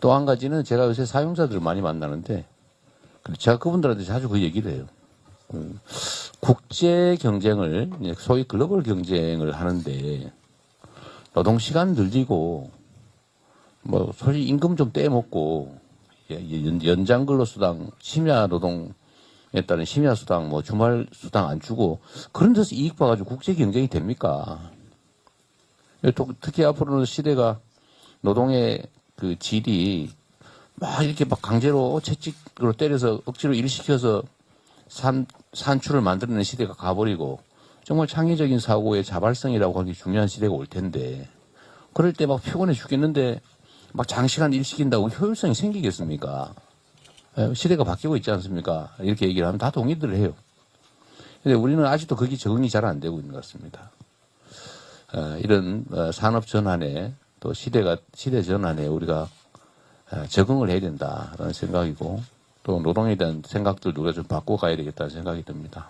또 한 가지는 제가 요새 사용자들을 많이 만나는데 제가 그분들한테 자주 그 얘기를 해요. 음, 국제 경쟁을 소위 글로벌 경쟁을 하는데 노동 시간 늘리고 뭐 솔직히 임금 좀 떼먹고 예, 연- 연장 근로 수당, 심야 노동에 따른 심야 수당, 뭐 주말 수당 안 주고 그런 데서 이익 봐가지고 국제 경쟁이 됩니까? 예, 또 특히 앞으로는 시대가 노동의 그 질이 막 이렇게 막 강제로 채찍으로 때려서 억지로 일시켜서 산, 산출을 만들어내는 시대가 가버리고 정말 창의적인 사고의 자발성이라고 하기 중요한 시대가 올 텐데 그럴 때 막 피곤해 죽겠는데 막 장시간 일 시킨다고 효율성이 생기겠습니까? 예, 시대가 바뀌고 있지 않습니까? 이렇게 얘기를 하면 다 동의들 해요. 근데 우리는 아직도 거기 적응이 잘 안 되고 있는 것 같습니다. 어, 이런 어, 산업 전환에 또 시대가 시대 전환에 우리가 어, 적응을 해야 된다라는 생각이고 또 노동에 대한 생각들도 우리가 좀 바꿔 가야 되겠다는 생각이 듭니다.